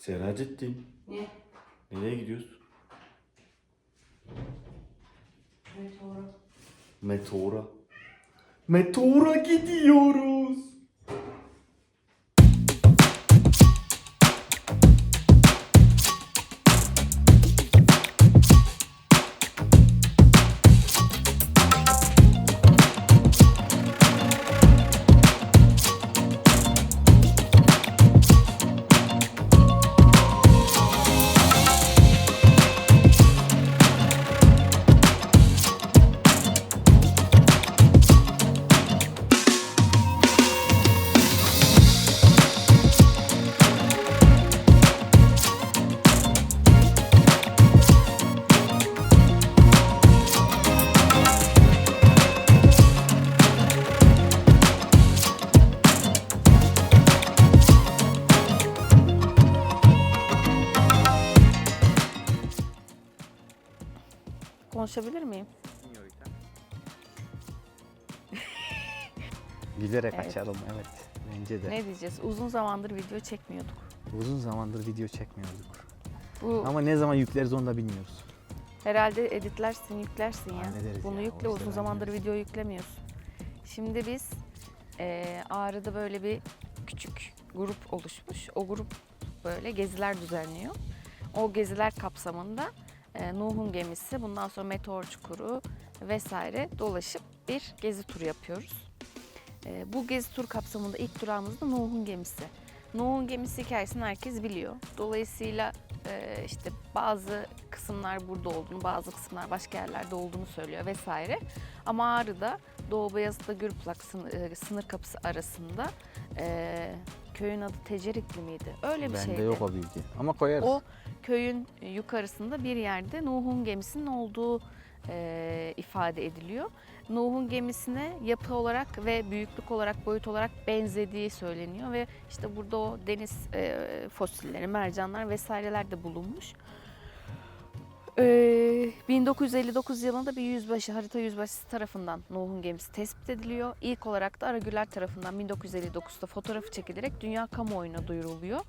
Seracettin. Ne? Nereye gidiyoruz? Meteora. Meteora. Meteora gidiyoruz. Konuşabilir miyim? Gülerek Evet. açalım evet. Bence de. Ne diyeceğiz? Uzun zamandır video çekmiyorduk. Uzun zamandır video çekmiyorduk. Bu Ama ne zaman yükleriz onu da bilmiyoruz. herhalde editlersin, yüklersin ya. Hallederiz Bunu ya, yükle o uzun işleri zamandır hallederiz. video yüklemiyorsun. Şimdi biz eee Ağrı'da böyle bir küçük grup oluşmuş. O grup böyle geziler düzenliyor. O geziler kapsamında Nuh'un gemisi, bundan sonra Meteor Çukuru vesaire dolaşıp bir gezi turu yapıyoruz. Eee, bu gezi tur kapsamında ilk durağımız da Nuh'un gemisi. Nuh'un gemisi hikayesini herkes biliyor. Dolayısıyla eee, işte bazı kısımlar burada olduğunu, bazı kısımlar başka yerlerde olduğunu söylüyor vesaire. Ama Ağrı'da Doğu Beyazıt'la Gürplak sınır, e, sınır kapısı arasında e, köyün adı Tecerikli miydi? Öyle bir Bende şeydi. yok o bilgi. Ama koyarız. O köyün yukarısında bir yerde Nuh'un gemisinin olduğu e, ifade ediliyor. Nuh'un gemisine yapı olarak ve büyüklük olarak, boyut olarak benzediği söyleniyor ve işte burada o deniz e, fosilleri, mercanlar vesaireler de bulunmuş. Ee, 1959 yılında bir yüzbaşı, harita yüzbaşısı tarafından Nuh'un gemisi tespit ediliyor. İlk olarak da Aragüler tarafından 1959'da fotoğrafı çekilerek dünya kamuoyuna duyuruluyor.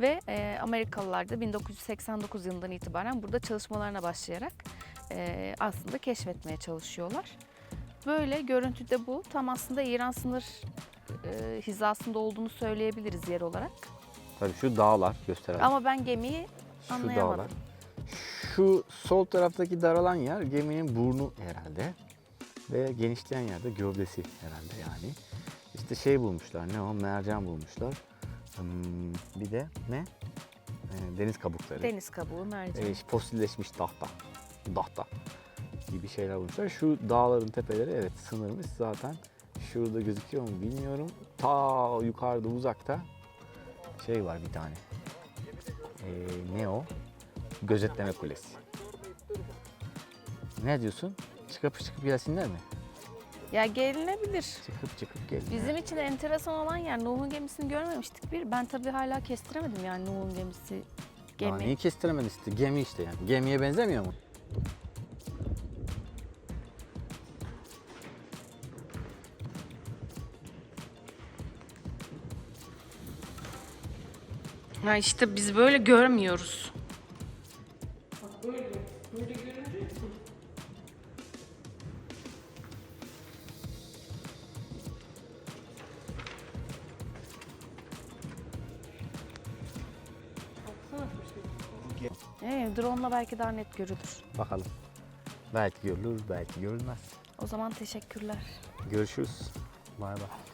Ve e, Amerikalılar da 1989 yılından itibaren burada çalışmalarına başlayarak e, aslında keşfetmeye çalışıyorlar. Böyle görüntüde bu. Tam aslında İran sınır e, hizasında olduğunu söyleyebiliriz yer olarak. Tabii şu dağlar gösterelim. Ama ben gemiyi şu anlayamadım. dağlar. Şu sol taraftaki daralan yer geminin burnu herhalde. Ve genişleyen yerde gövdesi herhalde yani. İşte şey bulmuşlar ne o mercan bulmuşlar. Hmm, bir de ne? Ee, deniz kabukları. deniz kabuğu, mercan. e, fosilleşmiş tahta, dahta gibi şeyler bulmuşlar. Şu dağların tepeleri evet sınırmış zaten. Şurada gözüküyor mu bilmiyorum. Ta yukarıda uzakta şey var bir tane. E, ne o? Gözetleme kulesi. Ne diyorsun? Çıkıp çıkıp gelsinler mi? Ya gelinebilir. Çıkıp çıkıp gelsinler. Bizim için enteresan olan yer Nuh'un gemisini görmemiştik bir. Ben tabii hala kestiremedim yani Nuh'un gemisi gemi. neyi kestiremedin işte? Gemi işte yani. Gemiye benzemiyor mu? Ha işte biz böyle görmüyoruz. Drone'la belki daha net görülür. Bakalım. Belki görülür, belki görülmez. O zaman teşekkürler. Görüşürüz. Bay bay.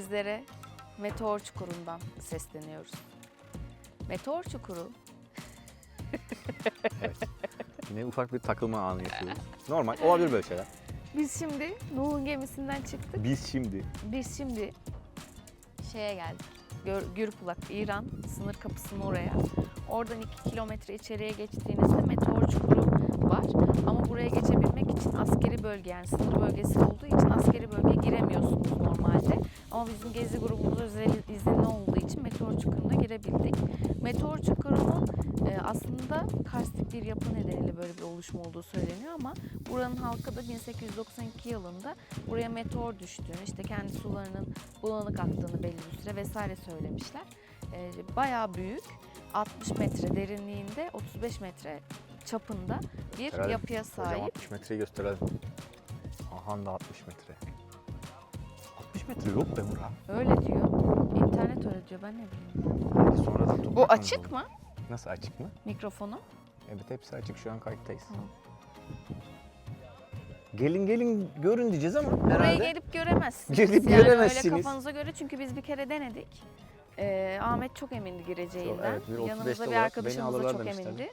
Sizlere Meteor Çukuru'ndan sesleniyoruz. Meteor Çukuru Yine ufak bir takılma anı yaşıyoruz. Normal olabilir böyle şeyler. biz şimdi Nuh'un gemisinden çıktık. Biz şimdi Biz şimdi şeye geldik. Gör, Gürpulak, İran sınır kapısının oraya. Oradan 2 kilometre içeriye geçtiğinizde meteor çukuru var. Ama buraya geçebilmek için askeri bölge yani sınır bölgesi olduğu için askeri bölge giremiyorsunuz normalde. Ama bizim gezi grubumuz özel izinli olduğu için meteor çukuruna girebildik. Meteor çukurunun e, aslında karstik bir yapı nedeniyle böyle bir oluşum olduğu söyleniyor ama buranın halkı da 1892 yılında buraya meteor düştüğünü, işte kendi sularının bulanık aktığını belli bir süre vesaire söylemişler. Ee, bayağı büyük, 60 metre derinliğinde, 35 metre çapında bir Herhalde yapıya hocam sahip. 60 metreyi gösterelim. Ahan da 60 metre. 60 metre yok be Murat. Öyle diyor. İnternet öyle diyor, ben ne bileyim. Belki sonradan Bu toprak açık mı Nasıl açık mı? mikrofonu? Evet hepsi açık şu an kayıttayız. Hı. Gelin gelin görün diyeceğiz ama Buraya herhalde. gelip göremezsiniz. Gelip yani göremezsiniz. Öyle kafanıza göre çünkü biz bir kere denedik. Ee, Ahmet çok emindi gireceğinden. evet, bir 35'te Yanımızda bir olarak beni arkadaşımız da alırlar çok demişlerdi. emindi.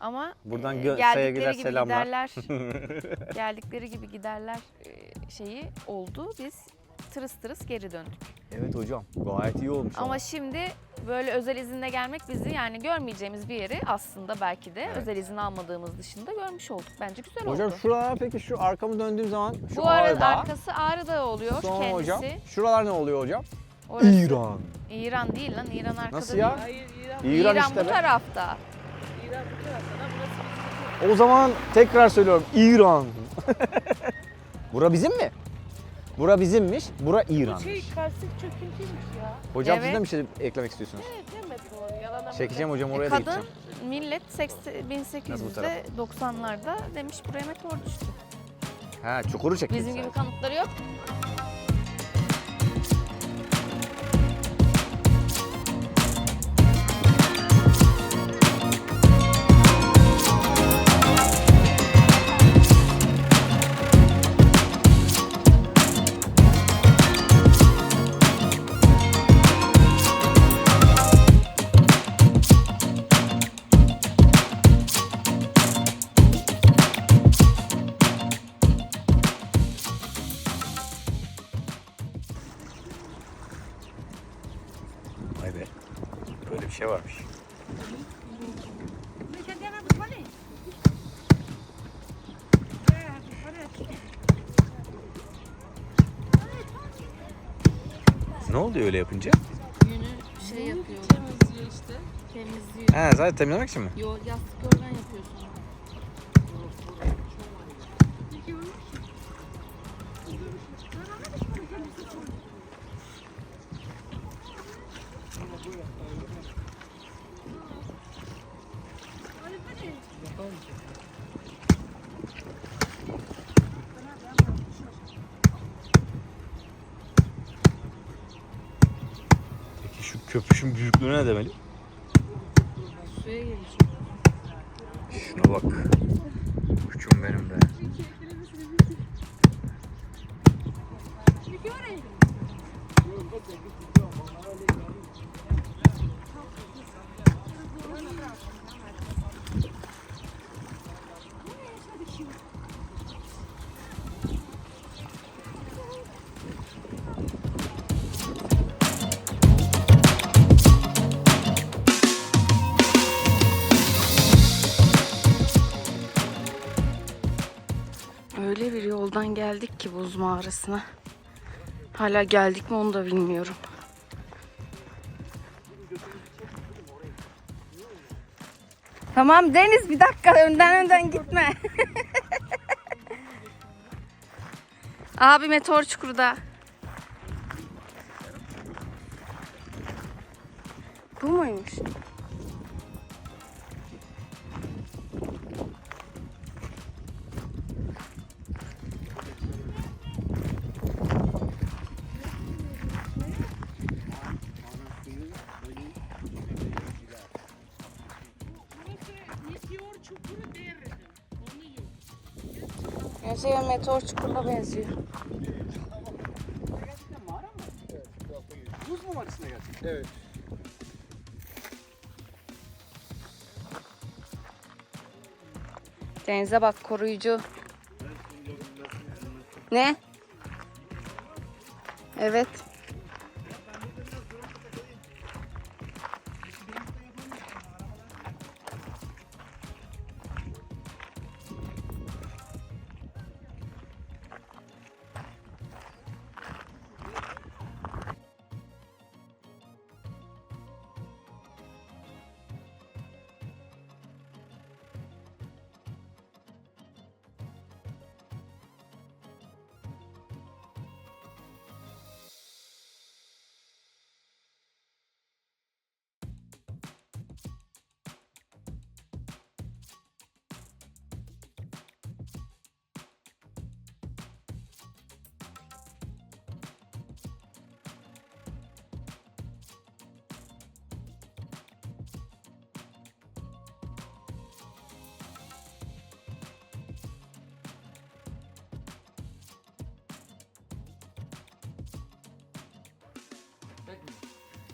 Ama Buradan e, gö- geldikleri sevgiler, gibi selamlar. giderler geldikleri gibi giderler e, şeyi oldu. Biz tırıs tırıs geri döndük. Evet hocam gayet iyi olmuş Ama şimdi böyle özel izinle gelmek bizi yani görmeyeceğimiz bir yeri aslında belki de Evet. özel izin almadığımız dışında görmüş olduk. Bence güzel Hocam oldu. şuralar peki şu arkamı döndüğüm zaman şu Bu arada Ağrı Dağı, arkası Ağrı Dağı oluyor sonra kendisi. hocam şuralar ne oluyor hocam? Orası- İran. İran değil lan İran arkada Nasıl değil. ya? Hayır İran, İran, İran, işte bu be. tarafta. İran bu tarafta da burası bizim. O zaman tekrar söylüyorum İran. Bura bizim mi? Bura bizimmiş, bura Bu İran. şey karstik çöküntüymüş ya. Hocam Evet. siz de bir şey eklemek istiyorsunuz? Ne demedim onu yalan Çekeceğim hocam E, oraya da kadın gideceğim. millet 80 bu tarafa? 1890'larda demiş buraya meteor düştü. Ha çukuru çekeceğiz. Bizim gibi kanıtları yok. Ne oluyor öyle yapınca? Yünü şey yapıyor, Temizliyor işte. temizliyor. Ha zaten temizlemek için mi? Yo, yastık yorgan yapıyorsun. Köpüşün büyüklüğü ne demeli? Suya gelecek. Şuna bak. Ki buz mağarasına. Hala geldik mi onu da bilmiyorum. Tamam Deniz bir dakika önden önden gitme. Abi meteor çukurda. Bu muymuş? Meteor çukuru derdim. Onu yok. O şeye meteor çukuruna benziyor. Buz mu var içinde gerçekten? Evet. Denize bak koruyucu. Ne?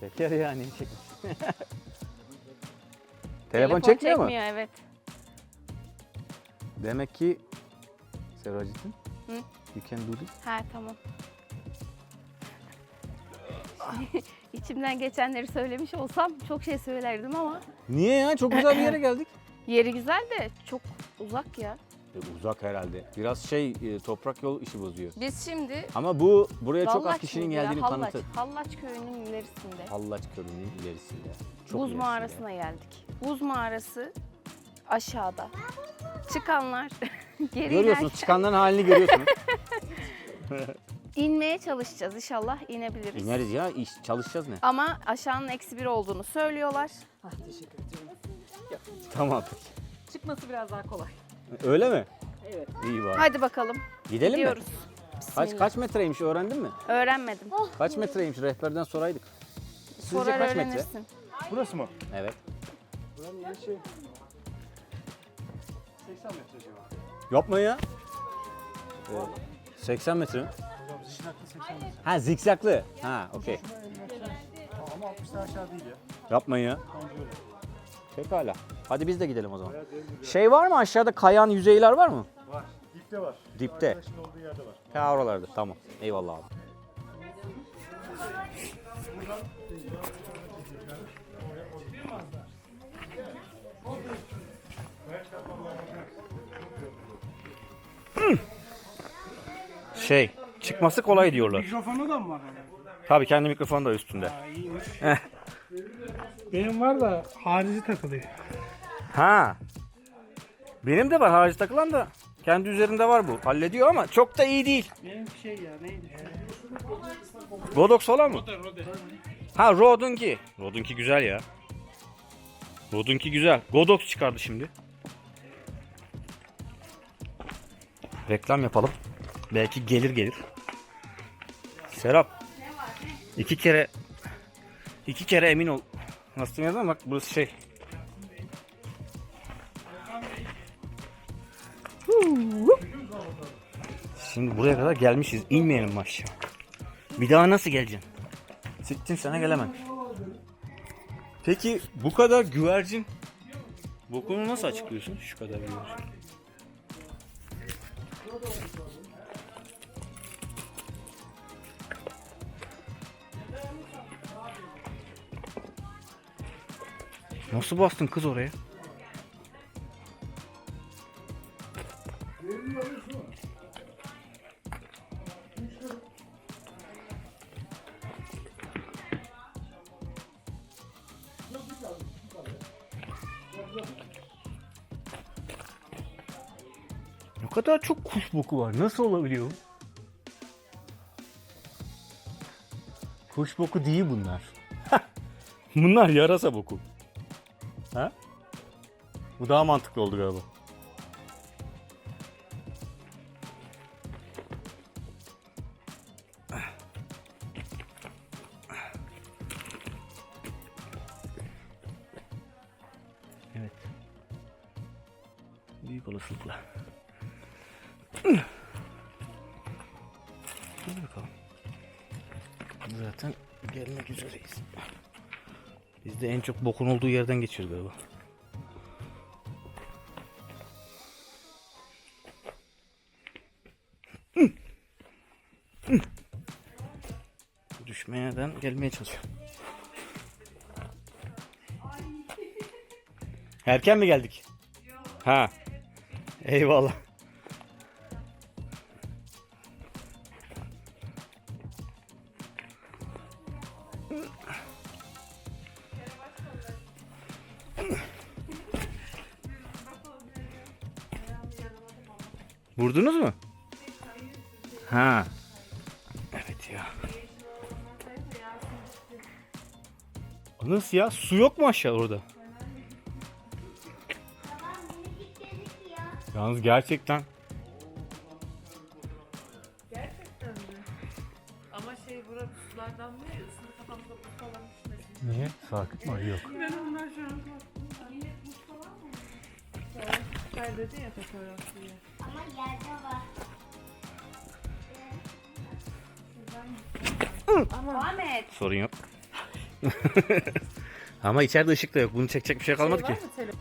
Şeker yani. Çek. Telefon, çekmiyor mu? çekmiyor evet. Demek ki Seracit'in Hı? you can do this. Ha tamam. İçimden geçenleri söylemiş olsam çok şey söylerdim ama Niye ya? Çok güzel bir yere geldik. yeri güzel de çok uzak ya. Uzak herhalde. Biraz şey e, toprak yol işi bozuyor. Biz şimdi Ama bu buraya çok az Hallaç kişinin mıydı ya? geldiğini Hallaç, kanıtı. Hallaç köyünün ilerisinde. Hallaç Kölü'nün ilerisinde. Çok Buz ilerisinde. mağarasına geldik. Buz mağarası aşağıda. Çıkanlar geri Görüyorsunuz inerken çıkanların halini görüyorsunuz. inmeye çalışacağız. İnşallah inebiliriz. İneriz ya iş çalışacağız ne? Ama aşağının eksi bir olduğunu söylüyorlar. Tamam. Çıkması biraz daha kolay. Öyle mi? Evet. İyi var. Hadi bakalım. Gidelim mi? Gidiyoruz. Kaç Bismillah. kaç metreymiş öğrendin mi? Öğrenmedim. Kaç metreymiş rehberden soraydık. Sizce Sorar kaç metre? öğrenirsin. Burası mı? Evet. Buranın yeri şey... 80 metre civarı. Yapma ya. Evet. 80 metre mi? Zikzaklı 80 metre. Ha zikzaklı. Ha okey. Ama 60'tan aşağı değil ya. Yapmayın ya. Bence öyle. Pekala. Hadi biz de gidelim o zaman. Şey var mı aşağıda kayan yüzeyler var mı? Var. Dipte var. Dipte. Arkadaşın olduğu yerde var. Ha oralarda. Tamam. Eyvallah abi. Şey, çıkması kolay diyorlar. Mikrofonu da mı var? Tabii kendi mikrofonu da üstünde. Ha, iyiymiş. Benim var da harici takılıyor. Ha. Benim de var harici takılan da kendi üzerinde var bu. Hallediyor ama çok da iyi değil. Benim şey ya neydi? Godox falan mı? Rode Rode. Ha Rode'unki. Rode'unki güzel ya. Rode'unki güzel. Godox çıkardı şimdi. Reklam yapalım. Belki gelir gelir. Serap. İki kere iki kere emin ol. Nasıl yazdım bak burası şey. Şimdi buraya kadar gelmişiz. İnmeyelim aşağı? Bir daha nasıl geleceksin? Sittin sana gelemem. Peki bu kadar güvercin bokunu nasıl açıklıyorsun? Şu kadar güvercin. Nasıl bastın kız oraya? Kadar çok kuş boku var. Nasıl olabiliyor? Kuş boku değil bunlar. bunlar yarasa boku. Ha? Bu daha mantıklı oldu galiba. Hadi bakalım. Zaten gelmek üzereyiz. Biz de en çok bokun olduğu yerden geçiyoruz galiba. Düşmeyeden gelmeye çalışıyor. Erken mi geldik? Ha. Eyvallah. Vurdunuz mu? Ha. Evet ya. Nasıl ya? Su yok mu aşağı orada? Yalnız gerçekten Ama şey burada sulardan mı ısını kafamıza buz falan düşmesin. Niye? Sakıt mı? Yok. Ben ondan şu an korktum. Yine buz falan mı? Sen dedin ya fotoğraf diye. Ahmet. Sorun yok. Ama içeride ışık da yok. Bunu çekecek bir şey kalmadı Şey ki. telefon?